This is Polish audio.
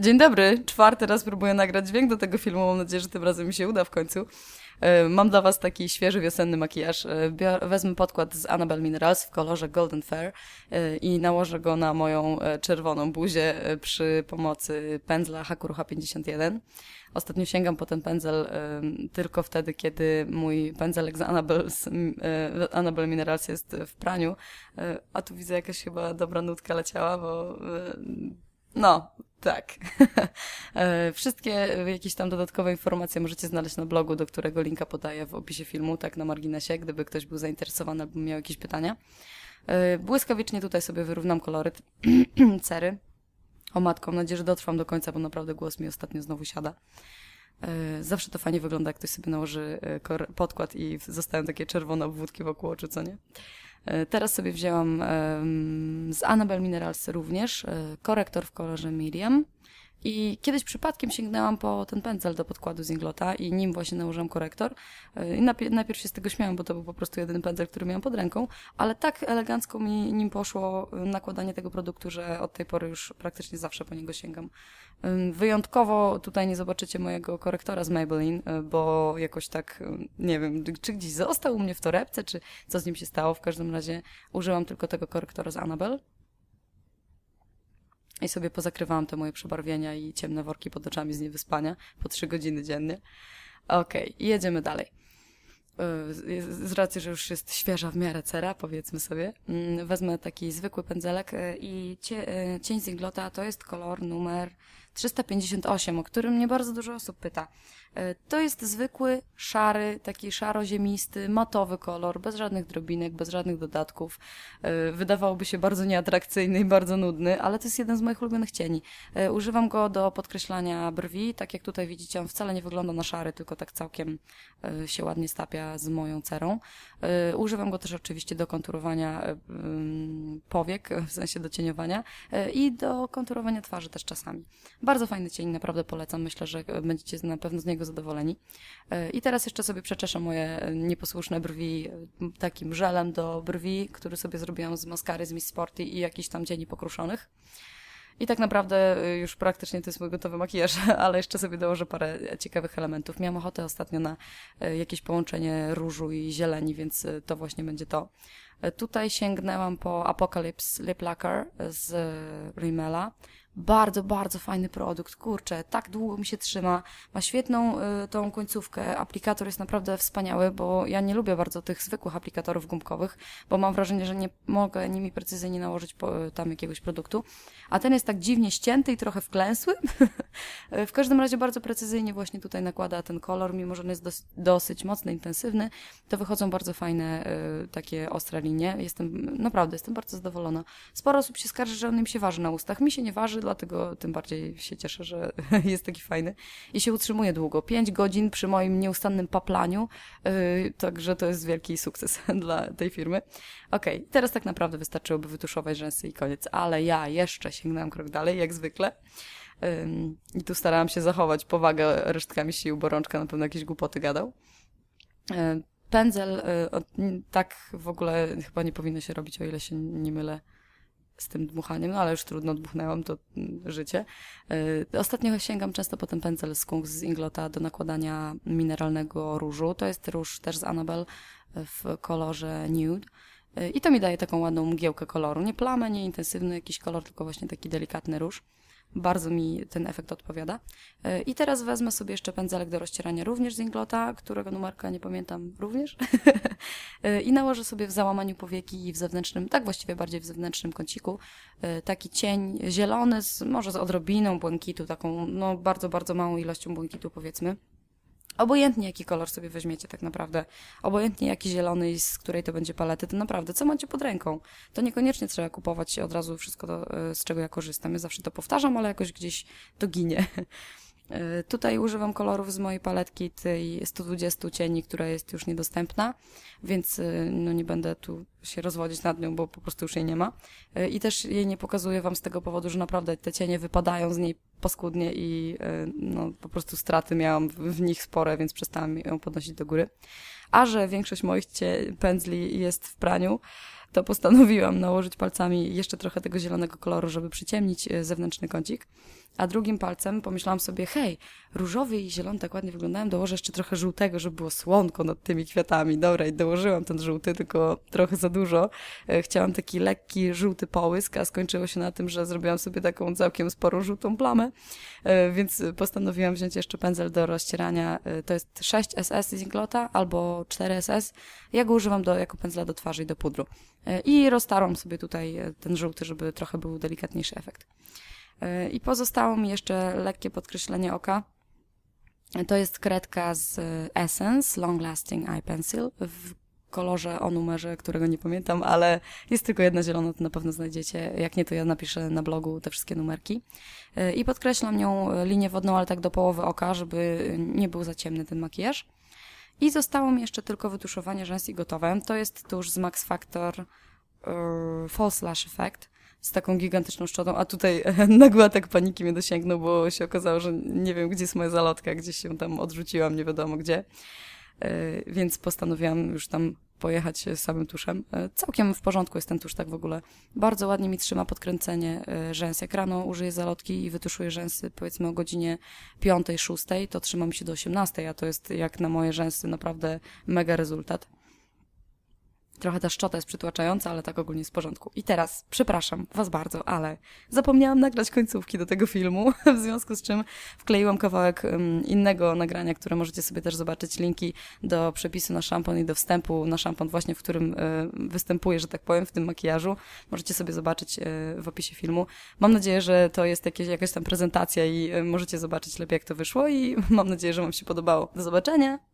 Dzień dobry, czwarty raz próbuję nagrać dźwięk do tego filmu, mam nadzieję, że tym razem mi się uda w końcu. E, mam dla Was taki świeży wiosenny makijaż. E, wezmę podkład z Annabelle Minerals w kolorze Golden Fair e, i nałożę go na moją czerwoną buzię przy pomocy pędzla Hakuruha 51. Ostatnio sięgam po ten pędzel tylko wtedy, kiedy mój pędzelek z Annabelle, Annabelle Minerals jest w praniu, a tu widzę jakaś chyba dobra nutka leciała, bo no, tak. E, wszystkie jakieś tam dodatkowe informacje możecie znaleźć na blogu, do którego linka podaję w opisie filmu, tak na marginesie, gdyby ktoś był zainteresowany albo miał jakieś pytania. E, błyskawicznie tutaj sobie wyrównam koloryt cery. O matko, mam nadzieję, że dotrwam do końca, bo naprawdę głos mi ostatnio znowu siada. E, zawsze to fajnie wygląda, jak ktoś sobie nałoży podkład i zostają takie czerwone obwódki wokół oczu, co nie? E, teraz sobie wzięłam z Annabelle Minerals również e, korektor w kolorze Miriam. I kiedyś przypadkiem sięgnęłam po ten pędzel do podkładu z Inglota i nim właśnie nałożyłam korektor. E, I najpierw, najpierw się z tego śmiałam, bo to był po prostu jedyny pędzel, który miałam pod ręką, ale tak elegancko mi nim poszło nakładanie tego produktu, że od tej pory już praktycznie zawsze po niego sięgam. Wyjątkowo tutaj nie zobaczycie mojego korektora z Maybelline, e, bo jakoś tak, nie wiem, czy gdzieś został u mnie w torebce, czy co z nim się stało. W każdym razie użyłam tylko tego korektora z Annabelle. I sobie pozakrywałam te moje przebarwienia i ciemne worki pod oczami z niewyspania po trzy godziny dziennie. Okej, okay, jedziemy dalej. E, z racji, że już jest świeża w miarę cera, powiedzmy sobie, mm, wezmę taki zwykły pędzelek e, i cień z Inglota to jest kolor numer 358, o którym mnie bardzo dużo osób pyta. E, to jest zwykły, szary, taki szaro-ziemisty, matowy kolor, bez żadnych drobinek, bez żadnych dodatków. E, wydawałoby się bardzo nieatrakcyjny i bardzo nudny, ale to jest jeden z moich ulubionych cieni. E, używam go do podkreślania brwi, tak jak tutaj widzicie, on wcale nie wygląda na szary, tylko tak całkiem się ładnie stapia z moją cerą. Używam go też oczywiście do konturowania powiek, w sensie do cieniowania i do konturowania twarzy też czasami. Bardzo fajny cień, naprawdę polecam. Myślę, że będziecie na pewno z niego zadowoleni. E, I teraz jeszcze sobie przeczeszę moje nieposłuszne brwi e, takim żelem do brwi, który sobie zrobiłam z maskary z Miss Sporty i jakichś tam cieni pokruszonych. I tak naprawdę e, już praktycznie to jest mój gotowy makijaż, ale jeszcze sobie dołożę parę ciekawych elementów. Miałam ochotę ostatnio na jakieś połączenie różu i zieleni, więc to właśnie będzie to. Tutaj sięgnęłam po Apocalypse Lip Lacquer z Rimmela. Bardzo, bardzo fajny produkt, kurczę, tak długo mi się trzyma, ma świetną y, tą końcówkę, aplikator jest naprawdę wspaniały, bo ja nie lubię bardzo tych zwykłych aplikatorów gumkowych, bo mam wrażenie, że nie mogę nimi precyzyjnie nałożyć po, y, tam jakiegoś produktu, a ten jest tak dziwnie ścięty i trochę wklęsły. w każdym razie bardzo precyzyjnie właśnie tutaj nakłada ten kolor, mimo że on jest dos dosyć mocny, intensywny, to wychodzą bardzo fajne y, takie ostre linie. Jestem, naprawdę, jestem bardzo zadowolona. Sporo osób się skarży, że on im się waży na ustach. Mi się nie waży, dlatego tym bardziej się cieszę, że jest taki fajny i się utrzymuje długo. Pięć godzin przy moim nieustannym paplaniu, yy, także to jest wielki sukces dla tej firmy. Okay, teraz tak naprawdę wystarczyłoby wytuszować rzęsy i koniec, ale ja jeszcze sięgnęłam krok dalej, jak zwykle. I tu starałam się zachować powagę resztkami sił, bo rączka na pewno jakieś głupoty gadał. Pędzel, y, tak w ogóle chyba nie powinno się robić, o ile się nie mylę z tym dmuchaniem, no ale już trudno, dmuchnęłam to mm, życie. Y, ostatnio sięgam często po ten pędzel skunk z Inglota do nakładania mineralnego różu. To jest róż też z Annabelle w kolorze nude. Y, I to mi daje taką ładną mgiełkę koloru. Nie plamę, nie intensywny jakiś kolor, tylko właśnie taki delikatny róż. Bardzo mi ten efekt odpowiada. E, I teraz wezmę sobie jeszcze pędzelek do rozcierania również z Inglota, którego numerka nie pamiętam również. E, I nałożę sobie w załamaniu powieki i w zewnętrznym, tak właściwie bardziej w zewnętrznym kąciku, e, taki cień zielony, z, może z odrobiną błękitu, taką no, bardzo, bardzo małą ilością błękitu powiedzmy. Obojętnie jaki kolor sobie weźmiecie tak naprawdę, obojętnie jaki zielony i z której to będzie palety, to naprawdę co macie pod ręką. To niekoniecznie trzeba kupować od razu wszystko, to, e, z czego ja korzystam. Ja zawsze to powtarzam, ale jakoś gdzieś to ginie. E, tutaj używam kolorów z mojej paletki, tej 120 cieni, która jest już niedostępna, więc e, no nie będę tu się rozwodzić nad nią, bo po prostu już jej nie ma. I też jej nie pokazuję Wam z tego powodu, że naprawdę te cienie wypadają z niej paskudnie i e, no, po prostu straty miałam w nich spore, więc przestałam ją podnosić do góry. A że większość moich pędzli jest w praniu, to postanowiłam nałożyć palcami jeszcze trochę tego zielonego koloru, żeby przyciemnić e, zewnętrzny kącik. A drugim palcem pomyślałam sobie, hej, różowy i zielony tak ładnie wyglądają, dołożę jeszcze trochę żółtego, żeby było słonko nad tymi kwiatami. Dobra, i dołożyłam ten żółty, tylko trochę za dużo. E, chciałam taki lekki, żółty połysk, a skończyło się na tym, że zrobiłam sobie taką całkiem sporą żółtą plamę, e, więc postanowiłam wziąć jeszcze pędzel do rozcierania. To jest 6SS z Inglota albo 4SS. Ja go używam do, jako pędzla do twarzy i do pudru. E, I roztarłam sobie tutaj e, ten żółty, żeby trochę był delikatniejszy efekt. E, I pozostało mi jeszcze lekkie podkreślenie oka. To jest kredka z Essence Long Lasting Eye Pencil w kolorze o numerze, którego nie pamiętam, ale jest tylko jedna zielona, to na pewno znajdziecie. Jak nie, to ja napiszę na blogu te wszystkie numerki. I podkreślam nią linię wodną, ale tak do połowy oka, żeby nie był za ciemny ten makijaż. I zostało mi jeszcze tylko wytuszowanie rzęs i gotowe. To jest tuż z Max Factor yy, False Lash Effect z taką gigantyczną szczotą, a tutaj nagły atak paniki mnie dosięgnął, bo się okazało, że nie wiem, gdzie jest moja zalotka, gdzieś się tam odrzuciłam, nie wiadomo gdzie. Yy, więc postanowiłam już tam pojechać samym tuszem. E, całkiem w porządku jest ten tusz tak w ogóle. Bardzo ładnie mi trzyma podkręcenie e, rzęs. Jak rano użyję zalotki i wytuszuję rzęsy powiedzmy o godzinie 5-6, to trzyma mi się do 18, a to jest jak na moje rzęsy naprawdę mega rezultat. Trochę ta szczota jest przytłaczająca, ale tak ogólnie jest w porządku. I teraz, przepraszam Was bardzo, ale zapomniałam nagrać końcówki do tego filmu, w związku z czym wkleiłam kawałek innego nagrania, które możecie sobie też zobaczyć. Linki do przepisu na szampon i do wstępu na szampon właśnie, w którym y, występuję, że tak powiem, w tym makijażu. Możecie sobie zobaczyć y, w opisie filmu. Mam nadzieję, że to jest jakieś, jakaś tam prezentacja i y, możecie zobaczyć lepiej, jak to wyszło i mam nadzieję, że Wam się podobało. Do zobaczenia!